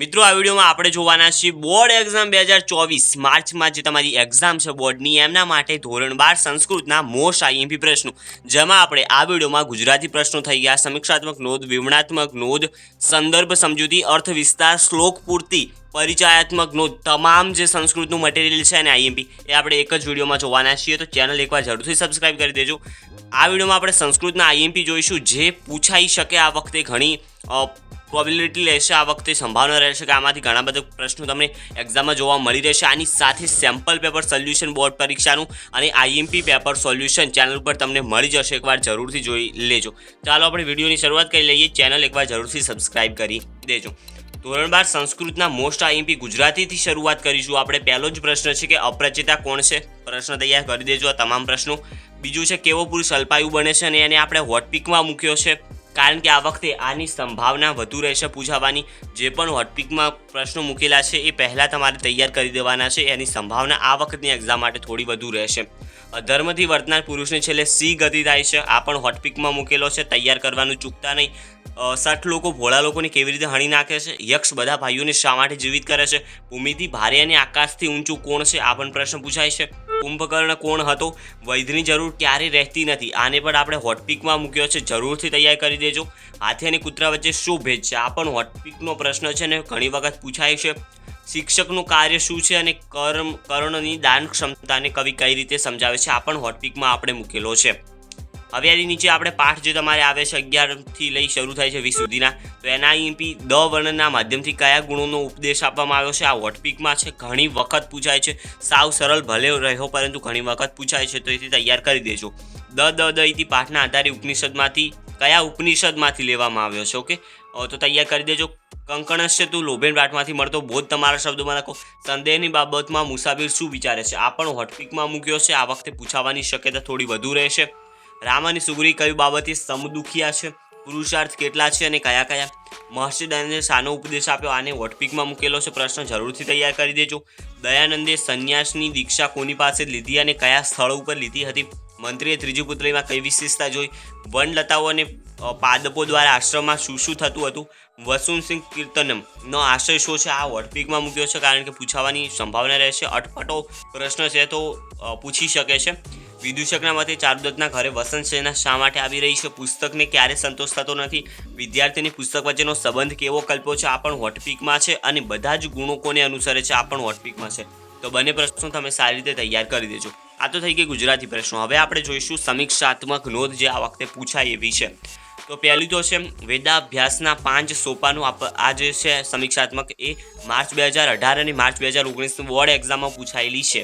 મિત્રો, આ વિડીયોમાં આપણે જોવાના છીએ બોર્ડ એક્ઝામ બે હજાર ચોવીસ. માર્ચમાં જે તમારી એક્ઝામ છે બોર્ડની, એમના માટે ધોરણ બાર સંસ્કૃતના મોસ્ટ આઈએમપી પ્રશ્નો. જેમાં આપણે આ વિડીયોમાં ગુજરાતી પ્રશ્નો થઈ ગયા. સમીક્ષાત્મક નોંધ, વિવરણાત્મક નોંધ, સંદર્ભ સમજૂતી અર્થ વિસ્તાર શ્લોક પૂર્તિ પરિચયાત્મક નોંધ તમામ જે સંસ્કૃતનું મટીરિયલ છે અને આઈએમપી એ આપણે એક જ વિડીયોમાં જોવાના છીએ. તો ચેનલ એકવાર જરૂરથી સબસ્ક્રાઇબ કરી દેજો. આ વિડીયોમાં આપણે સંસ્કૃતના આઈએમપી જોઈશું, જે પૂછાઈ શકે આ વખતે ઘણી પ્રોબિલિટી રહેશે આ વખતે સંભાવના રહેશે કે આમાંથી ઘણા બધા પ્રશ્નો તમને એક્ઝામમાં જોવા મળી રહેશે. આની સાથે સેમ્પલ પેપર સોલ્યુશન બોર્ડ પરીક્ષાનું અને આઈએમપી પેપર સોલ્યુશન ચેનલ પર તમને મળી જશે. એકવાર જરૂરથી જોઈ લેજો. ચાલો આપણે વિડીયોની શરૂઆત કરી લઈએ. ચેનલ એકવાર જરૂરથી સબસ્ક્રાઇબ કરી દેજો. ધોરણ બાર સંસ્કૃતના મોસ્ટ આઈએમપી ગુજરાતીથી શરૂઆત કરીશું. આપણે પહેલો જ પ્રશ્ન છે કે અપ્રચેતા કોણ છે? પ્રશ્ન તૈયાર કરી દેજો આ તમામ પ્રશ્નો. બીજું છે, કેવો પુરુષ અલ્પાયુ બને છે અને એને આપણે હોટપિકમાં મૂક્યો છે? કારણ કે આ વખતે આની સંભાવના વધુ રહેશે પૂછાવાની. જે પણ હોટપિકમાં પ્રશ્નો મૂકેલા છે એ પહેલાં તમારે તૈયાર કરી દેવાના છે. એની સંભાવના આ વખતની એક્ઝામ માટે થોડી વધુ રહેશે. અધર્મથી વર્તનાર પુરુષને છેલ્લે સી ગતિ થાય છે. આ પણ હોટપિકમાં મૂકેલો છે. તૈયાર કરવાનું ચૂકતા નહીં. સઠ લોકો, ભોળા લોકોને કેવી રીતે હણી નાખે છે? યક્ષ બધા ભાઈઓને શા માટે જીવિત કરે છે? ભૂમિથી ભારે અને આકાશથી ઊંચું કોણ છે? આ પણ પ્રશ્ન પૂછાય છે. કુંભકર્ણ કોણ હતો? વૈધની જરૂર ક્યારે રહેતી નથી? આને પણ આપણે હોટપિકમાં મૂક્યો છે. જરૂરથી તૈયાર કરી દેજો. હાથી અને કૂતરા વચ્ચે શું ભેદ છે? આ પણ હોટપિકનો પ્રશ્ન છે ને ઘણી વખત પૂછાય છે. શિક્ષકનું કાર્ય શું છે અને કર્મ, કર્ણની દાન ક્ષમતાને કવિ કઈ રીતે સમજાવે છે, આ પણ હોટપિકમાં આપણે મૂકેલો છે. હવે નીચે આપણે પાઠ જે તમારે આવે છે અગિયારથી લઈ શરૂ થાય છે વીસ સુધીના. તો એના ઈપી દ વર્ણના માધ્યમથી કયા ગુણોનો ઉપદેશ આપવામાં આવ્યો છે? આ વોટપીકમાં છે, ઘણી વખત પૂછાય છે. સાવ સરળ ભલે રહ્યો પરંતુ ઘણી વખત પૂછાય છે, તો એથી તૈયાર કરી દેજો. દ દ દ ઇતિ પાઠના આધારે ઉપનિષદમાંથી કયા ઉપનિષદમાંથી લેવામાં આવ્યો છે ઓકે તો તૈયાર કરી દેજો. કંકણસ્ય તું લોભેન પાઠમાંથી મળતો બોધ તમારા શબ્દોમાં લખો. સંદેહની બાબતમાં મુસાફિર શું વિચારે છે? આ પણ હોટપિકમાં મૂક્યો છે. આ વખતે પૂછાવાની શક્યતા થોડી વધુ રહેશે. રામ અને સુગ્રી કઈ બાબતે સમદુખિયા છે? પુરુષાર્થ કેટલા છે અને કયા કયા? મહર્ષિ દયાનંદે શાનો ઉપદેશ આપ્યો. આને વોટપિકમાં મૂકેલો છે. પ્રશ્ન જરૂરથી તૈયાર કરી દેજો. દયાનંદે સંન્યાસની દીક્ષા કોની પાસે લીધી અને કયા સ્થળ ઉપર લીધી હતી? મંત્રીએ ત્રીજી પુતળીમાં કઈ વિશેષતા જોઈ? વનલતાઓ અને પાદપો દ્વારા આશ્રમમાં શું શું થતું હતું? વસુનસિંહ કીર્તનમ નો આશય શું છે? આ વોટપિકમાં મૂક્યો છે કારણ કે પૂછાવાની સંભાવના રહેશે અટપટો પ્રશ્ન છે તો પૂછી શકે છે. વિદૂષકના મતે ચારુદત્તના ઘરે વસંત સેના શા માટે આવી રહી છે? પુસ્તકને ક્યારે સંતોષ થતો નથી? વિદ્યાર્થીની પુસ્તક વચ્ચેનો સંબંધ કેવો કલ્પ્યો છે? આ પણ હોટપિકમાં છે અને બધા જ ગુણો કોને અનુસરે છે. આ પણ હોટપિકમાં છે. તો બંને પ્રશ્નો તમે સારી રીતે તૈયાર કરી દેજો. આ તો થઈ ગઈ ગુજરાતી પ્રશ્નો. હવે આપણે જોઈશું સમીક્ષાત્મક નોંધ જે આ વખતે પૂછાય એવી છે. તો પહેલું તો છે, વેદાભ્યાસના પાંચ સોપાનું આ જે છે સમીક્ષાત્મક એ માર્ચ બે હજાર અઢાર અને માર્ચ બે હજાર ઓગણીસની બોર્ડ એક્ઝામમાં પૂછાયેલી છે.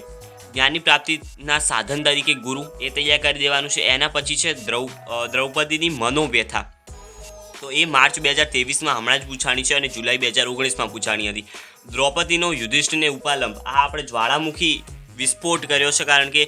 જ્ઞાનની પ્રાપ્તિના સાધન તરીકે ગુરુ એ તૈયાર કરી દેવાનું છે. એના પછી છે દ્રૌ દ્રૌપદીની મનોવ્યથા. તો એ માર્ચ બે હજાર ત્રેવીસમાં હમણાં જ પૂછાણી છે અને જુલાઈ બે હજાર ઓગણીસમાં પૂછાણી હતી. દ્રૌપદીનો યુધિષ્ઠિરને ઉપાલંબ. આ આપણે જ્વાળામુખી વિસ્ફોટ કર્યો છે, કારણ કે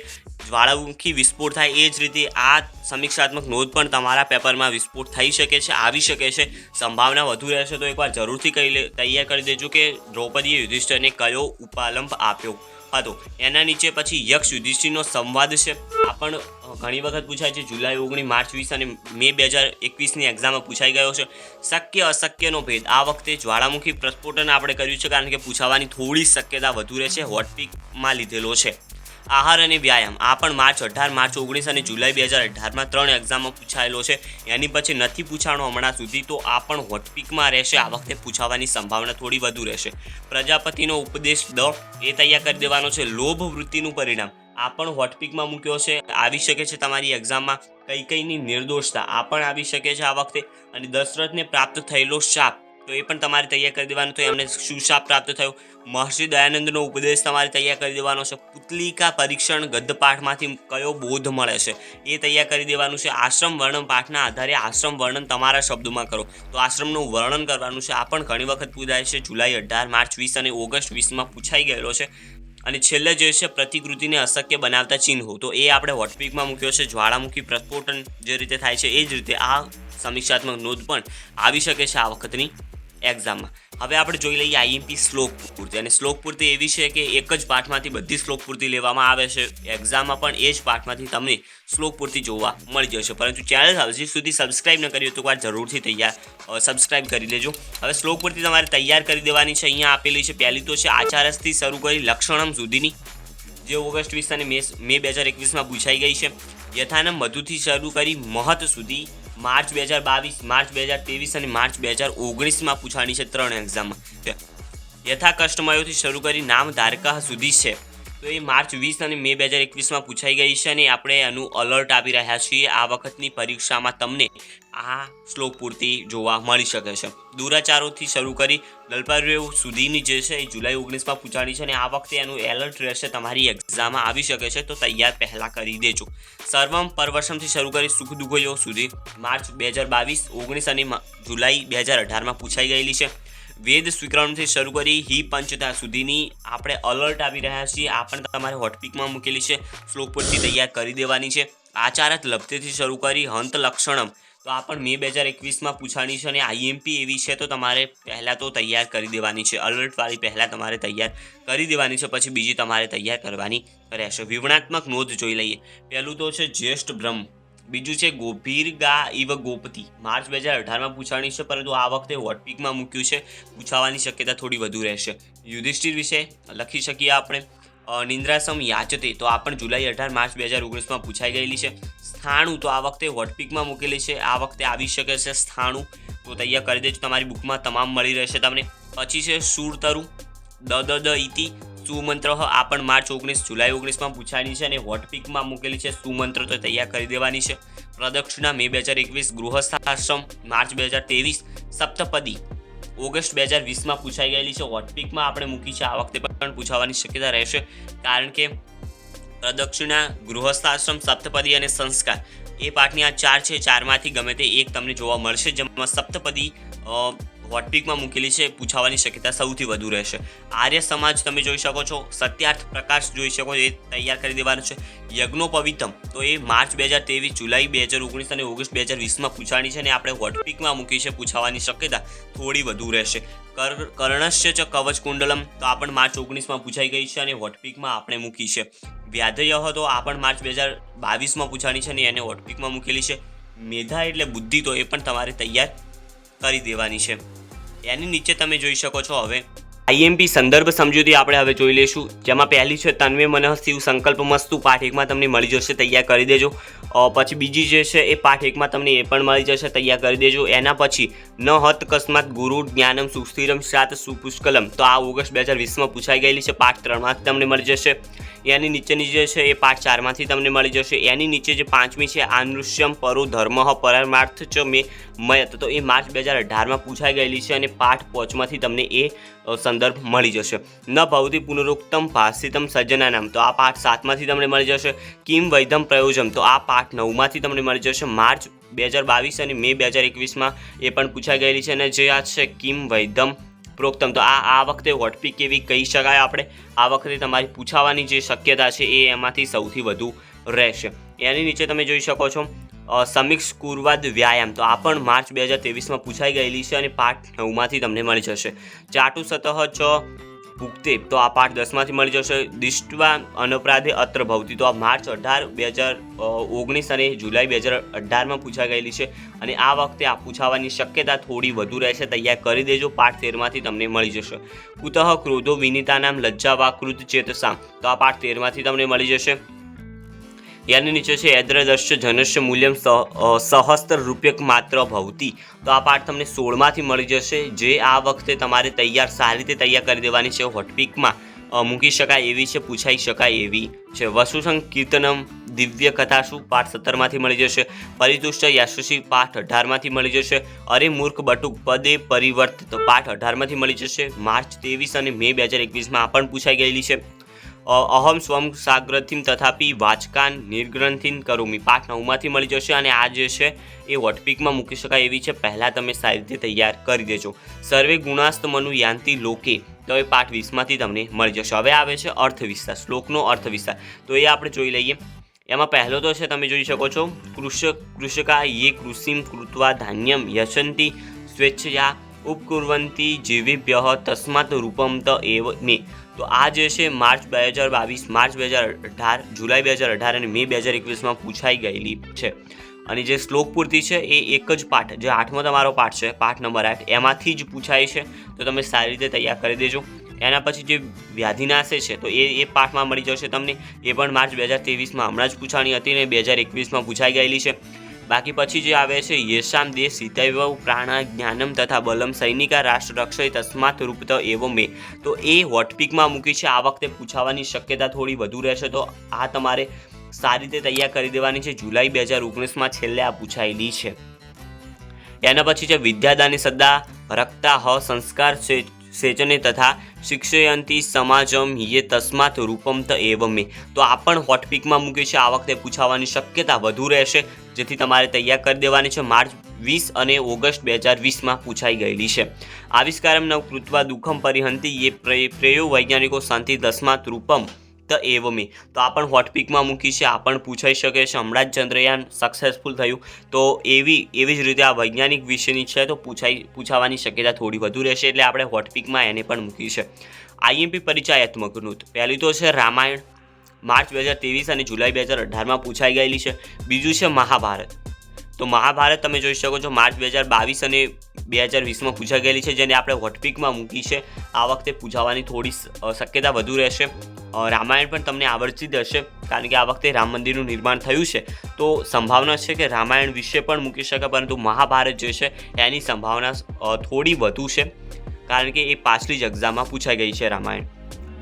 જ્વાળામુખી વિસ્ફોટ થાય એ જ રીતે આ સમીક્ષાત્મક નોંધ પણ તમારા પેપરમાં વિસ્ફોટ થઈ શકે છે, આવી શકે છે. સંભાવના વધુ રહેશે તો એકવાર જરૂરથી કહી તૈયાર કરી દેજો કે દ્રૌપદીએ યુધિષ્ઠિરને કયો ઉપાલંબ આપ્યો હતો. એના નીચે પછી યક્ષ યુધિષ્ઠિરનો સંવાદ છે. આ પણ ઘણી વખત પૂછાય છે, જુલાઈ ઓગણીસ માર્ચ, વીસ અને મે બે હજાર એકવીસની એક્ઝામમાં પૂછાઈ ગયો છે. શક્ય, અશક્યનો ભેદ. આ વખતે જ્વાળામુખી પ્રસ્ફોટન આપણે કર્યું છે, કારણ કે પૂછાવાની થોડી શક્યતા વધુ રહેશે હોટપિકમાં લીધેલો છે. આહાર અને વ્યાયામ. આ પણ માર્ચ અઢાર, માર્ચ ઓગણીસ અને જુલાઈ બે હજાર અઢારમાં ત્રણ એક્ઝામમાં પૂછાયેલો છે. એની પછી નથી પૂછાણો હમણાં સુધી, તો આ પણ હોટપિકમાં રહેશે. આ વખતે પૂછાવાની સંભાવના થોડી વધુ રહેશે. પ્રજાપતિનો ઉપદેશ દ, એ તૈયાર કરી દેવાનો છે. લોભ વૃત્તિનું પરિણામ. આ પણ હોટપિકમાં મૂક્યો છે. આવી શકે છે તમારી એક્ઝામમાં કઈ કઈની નિર્દોષતા, આ પણ આવી શકે છે આ વખતે. અને દશરથને પ્રાપ્ત થયેલો શાપ, તો એ પણ તમારે તૈયાર કરી દેવાનો. તો એમને શું શાપ પ્રાપ્ત થયો? મહર્ષિ દયાનંદનો ઉપદેશ તમારે તૈયાર કરી દેવાનો છે. પુતલિકા પરીક્ષણ ગદ્ય પાઠમાંથી કયો બોધ મળે છે? એ તૈયાર કરી દેવાનું છે. આશ્રમ વર્ણન પાઠના આધારે આશ્રમ વર્ણન તમારા શબ્દોમાં કરો. તો આશ્રમનું વર્ણન કરવાનું છે. આ પણ ઘણી વખત પૂછાય છે. જુલાઈ અઢાર, માર્ચ વીસ અને ઓગસ્ટ વીસમાં પૂછાઈ ગયેલો છે. અને છેલ્લે જે છે, પ્રતિકૃતિને અશક્ય બનાવતા ચિહ્નો. તો એ આપણે હોટપિકમાં મૂક્યો છે, જ્વાળામુખી પ્રસ્ફોટન જે રીતે થાય છે, એ જ રીતે આ સમીક્ષાત્મક નોંધ પણ આવી શકે છે આ વખતની. એક્ઝામમાં હવે આપણે જોઈ લઈએ આઈએમપી શ્લોક પૂર્તિ. અને શ્લોક પૂર્તિ એવી છે કે એક જ પાઠમાંથી બધી શ્લોક પૂર્તિ લેવામાં આવે છે. એક્ઝામમાં પણ એ જ પાઠમાંથી તમને શ્લોક પૂર્તિ જોવા મળી જશે. પરંતુ ચેનલ હજી સુધી સબસ્ક્રાઇબ ન કરી તો એકવાર જરૂરથી તૈયાર સબસ્ક્રાઇબ કરી લેજો. હવે શ્લોક પૂર્તિ તમારે તૈયાર કરી દેવાની છે. અહીંયા આપેલી છે, પહેલી તો છે આચારસથી શરૂ કરી લક્ષણમ સુધીની, જે ઓગસ્ટ વીસ અને મે મે બે હજાર એકવીસમાં પૂછાઈ ગઈ છે. યથાનમ મધુથી શરૂ કરી મહત સુધી માર્ચ બે હજાર બાવીસ, માર્ચ બે હજાર ત્રેવીસ અને માર્ચ બે હજાર ઓગણીસમાં પૂછાણી છે ત્રણ એક્ઝામ યથા કસ્ટમરોથી શરૂ કરી નામ ધારકા સુધી છે. તો એ માર્ચ વીસ અને મે બે હજાર એકવીસમાં પૂછાઈ ગઈ છે અને આપણે એનું અલર્ટ આપી રહ્યા છીએ. આ વખતની પરીક્ષામાં તમને આ શ્લોક પૂર્તિ જોવા મળી શકે છે. દુરાચારોથી શરૂ કરી દલપારીઓ સુધીની જે છે એ જુલાઈ ઓગણીસમાં પૂછાણી છે અને આ વખતે એનું એલર્ટ રહેશે તમારી એક્ઝામ આવી શકે છે તો તૈયાર પહેલાં કરી દેજો. સર્વમ પરવર્ષમથી શરૂ કરી સુખ દુઃખો સુધી માર્ચ બે હજાર બાવીસ, ઓગણીસ અને જુલાઈ બે હજાર અઢારમાં પૂછાઈ ગયેલી છે. વેદ સ્વીકરણથી શરૂ કરી હિ પંચતા સુધીની આપણે અલર્ટ આવી રહ્યા છીએ. આ પણ તમારે હોટપિકમાં મૂકેલી છે. શ્લોક પરથી તૈયાર કરી દેવાની છે. આચારત લબ્ધેથી શરૂ કરી હંત લક્ષણમ. તો આ પણ મે બે હજાર એકવીસમાં પૂછાણી છે અને આઈએમપી એવી છે તો તમારે પહેલાં તો તૈયાર કરી દેવાની છે. અલર્ટવાળી પહેલાં તમારે તૈયાર કરી દેવાની છે. પછી બીજી તમારે તૈયાર કરવાની રહેશે. વિવરણાત્મક નોંધ જોઈ લઈએ. પહેલું તો છે જ્યેષ્ઠ બ્રહ્મ. બીજું છે ગોભીર ગા ઇવ ગોપતી. માર્ચ બે હજાર અઢારમાં પૂછાણી છે, પરંતુ આ વખતે વોટપીકમાં મૂક્યું છે. પૂછાવાની શક્યતા થોડી વધુ રહેશે. યુધિષ્ઠિર વિશે લખી શકીએ આપણે. નિંદ્રાસમ યાચતે, તો આ પણ જુલાઈ અઢાર, માર્ચ બે હજાર ઓગણીસમાં પૂછાઈ ગયેલી છે. સ્થાણું, તો આ વખતે વોટપીકમાં મૂકેલી છે. આ વખતે આવી શકે છે સ્થાણું. તો તૈયાર કરી દેજો, તમારી બુકમાં તમામ મળી રહેશે તમને. પછી છે સુરતરુ. દ દ દ ઇતિ સુમંત્ર આ પણ માર્ચ ઓગણીસ, જુલાઈ ઓગણીસમાં પૂછાણી છે અને વોટપિકમાં મૂકેલી છે સુમંત્ર તો તૈયાર કરી દેવાની છે. પ્રદક્ષિણા મે બે હજાર એકવીસ ગૃહસ્થાશ્રમ માર્ચ બે હજાર ત્રેવીસ સપ્તપદી ઓગસ્ટ બે હજાર વીસમાં પૂછાઈ ગયેલી છે. વોટપિકમાં આપણે મૂકી છે આ વખતે પણ પૂછાવાની શક્યતા રહેશે કારણ કે પ્રદક્ષિણા, ગૃહસ્થાશ્રમ, સપ્તપદી અને સંસ્કાર એ પાઠની આ ચાર છે. ચારમાંથી ગમે તે એક તમને જોવા મળશે જેમાં સપ્તપદી હોટપિકમાં મૂકેલી છે પૂછાવાની શક્યતા સૌથી વધુ રહેશે. આર્ય સમાજ તમે જોઈ શકો છો, સત્યાર્થ પ્રકાશ જોઈ શકો છો, એ તૈયાર કરી દેવાનો છે. યજ્ઞોપવિતમ તો એ માર્ચ બે હજાર ત્રેવીસ, જુલાઈ બે હજાર ઓગણીસ અને ઓગસ્ટ બે હજાર વીસમાં પૂછાણી છે અને આપણે હોટપિકમાં મૂકી છે, પૂછાવાની શક્યતા થોડી વધુ રહેશે. કર, કર્ણશ્ય ચ કવચ કુંડલમ, તો આ પણ માર્ચ ઓગણીસમાં પૂછાઈ ગઈ છે અને હોટપિકમાં આપણે મૂકી છે. વ્યાધય હતો આ પણ માર્ચ બે હજાર બાવીસમાં પૂછાણી છે અને એને હોટપિકમાં મૂકેલી છે. મેધા એટલે બુદ્ધિ, તો એ પણ તમારે તૈયાર કરી દેવાની છે. એની નીચે તમે જોઈ શકો છો હવે. આઈએમપી સંદર્ભ સમજૂતી આપણે હવે જોઈ લઈશું. જેમાં પહેલી છે, તન્વે મનઃ શિવ સંકલ્પ મસ્તુ પાઠ એકમાં તમને મળી જશે, તૈયાર કરી દેજો. પછી બીજી જે છે, એ પાઠ એકમાં તમને એ પણ મળી જશે, તૈયાર કરી દેજો. એના પછી, ન હત કસ્માત ગુરુ જ્ઞાનમ સુસ્થિરમ શાત સુપુષ્કલમ તો આ ઓગસ્ટ બે હજાર વીસમાં પૂછાઈ ગયેલી છે, પાઠ ત્રણમાંથી તમને મળી જશે. એની નીચેની જે છે, એ પાઠ ચારમાંથી તમને મળી જશે. એની નીચે જે પાંચમી છે આનૃષ્યમ પરો ધર્મ પરમાર્થ ચ મે મયત તો એ માર્ચ બે હજાર અઢારમાં પૂછાઈ ગયેલી છે અને પાઠ પાંચમાંથી તમને એ સંદર્ભ મળી જશે. ન ભવતી પુનરુક્તમ ભાષિતમ સજ્જનાનામ. તો આ પાઠ સાતમાંથી તમને મળી જશે. કિમ વૈધમ પ્રયોજમ. તો આ પાઠ નવમાંથી તમને મળી જશે. માર્ચ બે હજાર બાવીસ અને મે બે હજાર એકવીસમાં એ પણ પૂછાઈ ગયેલી છે. અને જે આ છે કિમ વૈધમ પ્રોક્તમ. તો આ આ વખતે હોટપીક કેવી કહી શકાય આપણે? આ વખતે તમારી પૂછાવાની જે શક્યતા છે એ એમાંથી સૌથી વધુ રહેશે. એની નીચે તમે જોઈ શકો છો. સમીક્ષ કુરવાદ વ્યાયામ. તો આ પણ માર્ચ બે હજાર ત્રેવીસમાં પૂછાઈ ગયેલી છે અને પાઠ નવમાંથી તમને મળી જશે. ચાટુ સતહ છ ભુક્તે તો આ પાઠ દસમાંથી મળી જશે. દિષ્ટવા અનપરાધે અત્ર ભવતી, તો આ માર્ચ અઢાર બે હજાર ઓગણીસ અને જુલાઈ બે હજાર અઢારમાં પૂછાઈ ગયેલી છે. અને આ વખતે આ પૂછાવાની શક્યતા થોડી વધુ રહેશે. તૈયાર કરી દેજો, પાઠ તેરમાંથી તમને મળી જશે. કુતઃ ક્રોધો વિનિતા નામ લજ્જાવાકૃત કૃત ચેતસામ, તો આ પાઠ તેરમાંથી તમને મળી જશે. યાની નીચે છે, યદ્રદશ્ય જનસ્ય મૂલ્યમ સહ સહસ્ત્ર રૂપિયક માત્ર ભવતી. તો આ પાઠ તમને સોળમાંથી મળી જશે. જે આ વખતે તમારે તૈયાર, સારી રીતે તૈયાર કરી દેવાની છે હોટપીકમાં મૂકી શકાય એવી છે, પૂછાઈ શકાય એવી છે. વસુસંગ કીર્તનમ દિવ્ય કથાશુ પાઠ સત્તરમાંથી મળી જશે. પરિતુષ્ટ યાશસી પાઠ અઢારમાંથી મળી જશે. અરે મૂર્ખ બટુક પદે પરિવર્તિત પાઠ અઢારમાંથી મળી જશે. માર્ચ ત્રેવીસ અને મે બે હજાર એકવીસમાં આ પણ પૂછાઈ ગયેલી છે. અહમ સ્વમ સાગ્રથિમ તથાપી વાચકાન નિર્ગ્રંથિન કરોમી. પાઠ નવમાંથી મળી જશે અને આ જે છે એ વટપીકમાં મૂકી શકાય એવી છે. પહેલાં તમે સારી રીતે તૈયાર કરી દેજો. સર્વે ગુણાસ્ત મનુ યાંતિ લોકે. તો એ પાઠ વીસમાંથી તમને મળી જશે. હવે આવે છે અર્થ વિસ્તાર શ્લોકનો અર્થવિસ્તાર. તો એ આપણે જોઈ લઈએ. એમાં પહેલો તો છે, તમે જોઈ શકો છો. કૃષક કૃષકા યે કૃષિમ કૃત્વા ધાન્યમ યશંતિ સ્વેચ્છયા ઉપકુર્વંતી જીવેભ્ય તસ્માત રૂપમ ત એવ મે. તો આ જે છે માર્ચ બે હજાર બાવીસ, માર્ચ બે હજાર અઢાર, જુલાઈ બે હજાર અઢાર અને મે બે હજાર એકવીસમાં પૂછાઈ ગયેલી છે. અને જે શ્લોક પૂર્તિ છે એ એક જ પાઠ, જે આઠમો તમારો પાઠ છે, પાઠ નંબર આઠ, એમાંથી જ પૂછાય છે. તો તમે સારી રીતે તૈયાર કરી દેજો. એના પછી જે વ્યાધિનાશે છે, તો એ એ પાઠમાં મળી જશે તમને. એ પણ માર્ચ બે હજાર ત્રેવીસમાં. હમણાં જ પૂછાણી હતી ને બે હજાર એકવીસમાં પૂછાઈ ગયેલી છે. બાકી પછી જે આવે છે યેશામ દેહ, સીતૈવ, પ્રાણા, જ્ઞાનમ તથા બલમ, સૈનિકા, રાષ્ટ્ર, રક્ષય, તસ્માત રૂપત એવો મે. તો એ હોટપિકમાં મૂકી છે, આ વખતે પૂછાવાની શક્યતા થોડી વધુ રહેશે. તો આ તમારે સારી રીતે તૈયાર કરી દેવાની છે. જુલાઈ બે હજાર ઓગણીસમાં છેલ્લે આ પૂછાયેલી છે. એના પછી છે, વિદ્યાદાની સદા રક્તા હ સંસ્કાર સે- સેચને તથા શિક્ષયંતી સમાજમ યે તસ્માત રૂપમ ત એવ મે. તો આ પણ હોટપિકમાં મૂક્યું છે. આ વખતે પૂછાવાની શક્યતા વધુ રહેશે. જેથી તમારે તૈયાર કરી દેવાની છે. માર્ચ વીસ અને ઓગસ્ટ બે હજાર વીસમાં પૂછાઈ ગયેલી છે. આવિષ્કારમ નવ કૃત્વા દુઃખમ પરિહંતી યે પ્રે- પ્રેયો વૈજ્ઞાનિકો શાંતિ તસ્માત રૂપમ ત એવમી. તો આ પણ હોટપિકમાં મૂકી છે. આ પણ પૂછાઈ શકે છે. હમણાં જ ચંદ્રયાન સક્સેસફુલ થયું. તો એવી એવી જ રીતે આ વૈજ્ઞાનિક વિષયની છે તો પૂછાઈ, પૂછાવાની શક્યતા થોડી વધુ રહેશે એટલે આપણે હોટપિકમાં એને પણ મૂકી છે. આઈએમપી પરિચયાત્મક નૃત પહેલી તો છે રામાયણ. માર્ચ બે હજાર ત્રેવીસ અને જુલાઈ બે હજાર અઢારમાં પૂછાઈ ગયેલી છે. બીજું છે મહાભારત. તો મહાભારત તમે જોઈ શકો છો, માર્ચ બે હજાર બાવીસ અને બે હજાર વીસમાં પૂજા ગયેલી છે, જેને આપણે હોટપિકમાં મૂકી છે. આ વખતે પૂછાવાની થોડી શક્યતા વધુ રહેશે. રામાયણ પણ તમને આવડતી જ હશે, કારણ કે આ વખતે રામ મંદિરનું નિર્માણ થયું છે. તો સંભાવના છે કે રામાયણ વિશે પણ મૂકી શકે પરંતુ મહાભારત જે છે, એની સંભાવના થોડી વધુ છે, કારણ કે એ પાછલી જ એક્ઝામમાં પૂછાઈ ગઈ છે રામાયણ.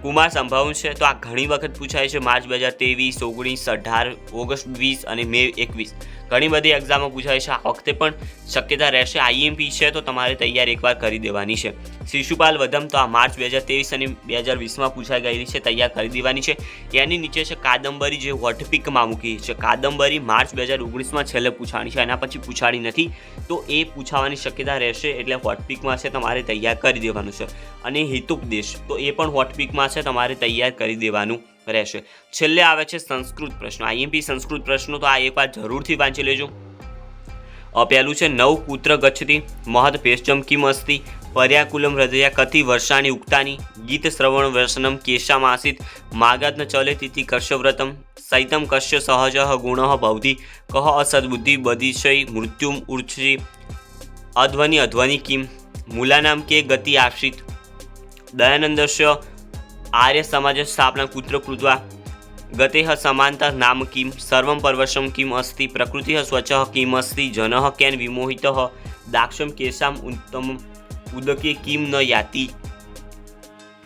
કુમાર સંભાવન છે. તો આ ઘણી વખત પૂછાય છે, માર્ચ બે હજાર ત્રેવીસ, ઓગણીસ, અઢાર, ઓગસ્ટ વીસ અને મે એકવીસ. ઘણી બધી એક્ઝામો પૂછાય છે. આ વખતે પણ શક્યતા રહેશે. આઈએમપી છે, તો તમારે તૈયાર એકવાર કરી દેવાની છે. શિશુપાલ વધમ, તો આ માર્ચ બે હજાર ત્રેવીસ અને બે હજાર વીસમાં પૂછાઈ ગયેલી છે. તૈયાર કરી દેવાની છે. એની નીચે છે, કાદંબરી જે હોટપિકમાં મૂકી છે. કાદંબરી માર્ચ બે હજાર ઓગણીસમાં છેલ્લે પૂછાણી છે. એના પછી પૂછાણી નથી. તો એ પૂછાવાની શક્યતા રહેશે, એટલે હોટપિકમાં છે, તમારે તૈયાર કરી દેવાનું છે. અને હિતુપદેશ, તો એ પણ હોટપિકમાં છે તમારે તૈયાર કરી દેવાનું રહેશે. છેલ્લે આવે છે સંસ્કૃત પ્રશ્નો. આઈએમપી સંસ્કૃત પ્રશ્નો તો આ એકવાર જરૂરથી વાંચી લેજો. પહેલું છે નવ પુત્ર ગચ્છતી મહદ ભેષજમ કિમ અસ્તિ પર્યાકુલમ હૃદયા કથિ વર્ષાની ઉક્તાની, ગીત શ્રવણ વર્ષનમ કેશામાસિત માગાત ન ચલે તિથિ કશ્યવ્રતમ, સૈતમ કશ્ય સહજ ગુણ ભવતી, કહ અસદબુદ્ધિ બદિશય મૃત્યુમ ઉર્ચી અધ્વનિ અધ્વનિ કિમ, મૂલાનામ કે ગતિ આશ્રિત, દયાનંદસ્ય આર્ય સમાજ સ્થાપના કુત્ર કૃત્વા ગતેહ સમાનતા નામ કિમ, સર્વમ પરવશમ કિમ અસ્તિ પ્રકૃતિ સ્વચ્છ કિમ અસ્તિ, જન કેન વિમોહિત, દાક્ષમ કેશામ ઉત્તમ ઉદકે કિમ ન યાતિ.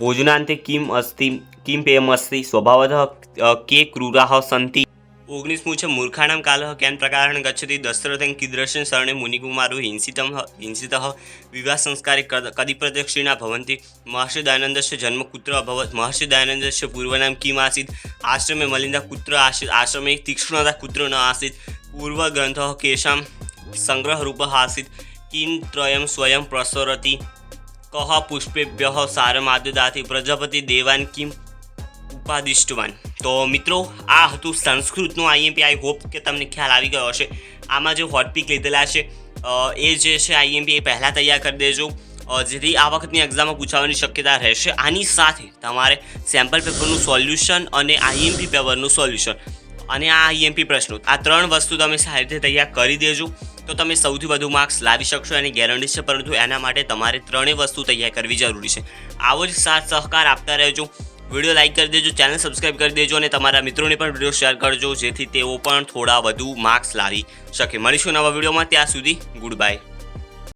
ભોજનાંતે કિમ અસ્તિ, કિમ પેયમ અસ્તિ, સ્વભાવતઃ કે ક્રૂરાः સંતિ. ઓગણીસમું છે, મૂર્ખાણામ કાલ કેન પ્રકારણ ગચ્છતિ દશરથં કીદૃશન શરણે મુનિકુમારો હિંસિતમ હિંસિત વિવાહ સંસ્કારે કદ- પ્રદક્ષિણા ભવંતિ. મહર્ષિ દયાનંદસ્ય જન્મ કુત્ર અભવત, મહર્ષિ દયાનંદસ્ય પૂર્વનામ કિમ આસીત. આશ્રમે મલિંદા કુત્ર આસીત આશ્રમે તીક્ષ્ણતા કુત્ર ન આસીત. પૂર્વ ગ્રંથ કેશામ સંગ્રહરૂપ આસીત. કિમ ત્રયમ સ્વયં પ્રસરતી. કહ પુષ્પેભ્ય સારમાદદાથી પ્રજાપતિ દેવાન કિમ ઉપાદિષ્ટવાન. તો મિત્રો, આ હતું સંસ્કૃતનું આઈએમપી આઈ હોપ કે તમને ખ્યાલ આવી ગયો હશે. આમાં જે હોટપિક લીધેલા છે એ જે છે આઈએમપી એ પહેલાં તૈયાર કરી દેજો. જેથી આ વખતની એક્ઝામમાં પૂછાવાની શક્યતા રહેશે. આની સાથે તમારે સેમ્પલ પેપરનું સોલ્યુશન અને આઈએમપી પેપરનું સોલ્યુશન અને આ આઈએમપી પ્રશ્નો. આ ત્રણ વસ્તુ તમે સારી રીતે તૈયાર કરી દેજો. તો તમે સૌથી વધુ માર્ક્સ લાવી શકશો એની ગેરંટી છે. પરંતુ એના માટે તમારે ત્રણેય વસ્તુ તૈયાર કરવી જરૂરી છે. આવો જ સાથ સહકાર આપતા રહેજો. વીડિયો લાઈક કરી દેજો ચેનલ સબસ્ક્રાઇબ કરી દેજો અને તમારા મિત્રોને પણ વીડિયો શેર કરજો, જેથી તેઓ પણ થોડા વધુ માર્ક્સ લાવી શકે. મળીશું નવા વિડીયોમાં, ત્યાં સુધી ગુડ બાય